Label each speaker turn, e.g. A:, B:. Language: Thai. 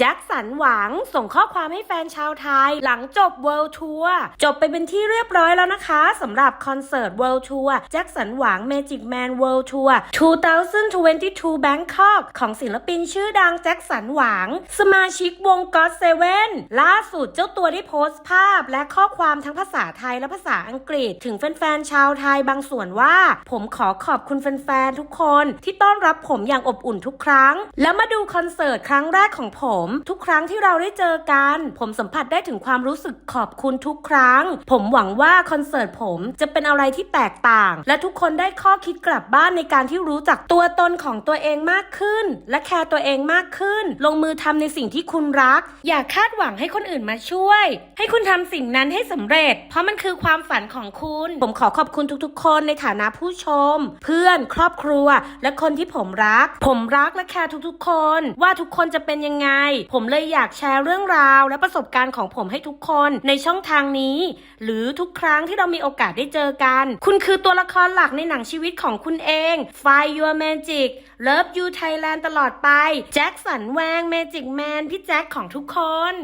A: แจ็คสันหวังส่งข้อความให้แฟนชาวไทย หลังจบ World Tour จบไปเป็นที่เรียบร้อยแล้วนะคะสำหรับคอนเสิร์ต World Tour แจ็คสันหวัง Magic Man World Tour 2022 Bangkok ของศิลปินชื่อดังแจ็คสันหวัง สมาชิกวง God Seven ล่าสุดเจ้าตัวได้โพสต์ภาพ และข้อความทั้งภาษาไทยและภาษาอังกฤษ ถึงแฟนๆชาวไทยบางส่วนว่า ผมขอขอบคุณแฟนๆทุกคน ที่ต้อนรับผมอย่างอบอุ่นทุกครั้ง แล้วมาดูคอนเสิร์ตครั้งแรกของผมทุกครั้งที่เราได้เจอกัน ผมสัมผัสได้ถึงความรู้สึกขอบคุณทุกครั้ง ผมหวังว่าคอนเสิร์ตผมจะเป็นอะไรที่แตกต่าง และทุกคนได้ข้อคิดกลับบ้านในการที่รู้จักตัวตนของตัวเองมากขึ้น และแคร์ตัวเองมากขึ้น ลงมือทำในสิ่งที่คุณรัก อย่าคาดหวังให้คนอื่นมาช่วย ให้คุณทำสิ่งนั้นให้สำเร็จ เพราะมันคือความฝันของคุณ ผมขอขอบคุณทุกๆ คนในฐานะผู้ชม เพื่อนครอบครัว และคนที่ผมรัก ผมรักและแคร์ทุกๆ คน ว่าทุกคนจะเป็นยังไงผมเลยอยากแชร์เรื่องราวและประสบการณ์ของผมให้ทุกคนในช่องทางนี้ หรือทุกครั้งที่เรามีโอกาสได้เจอกัน คุณคือตัวละครหลักในหนังชีวิตของคุณเอง Find Your Magic Love You Thailand ตลอดไปแจ็คสันแวง Magic Man พี่แจ็คของทุกคน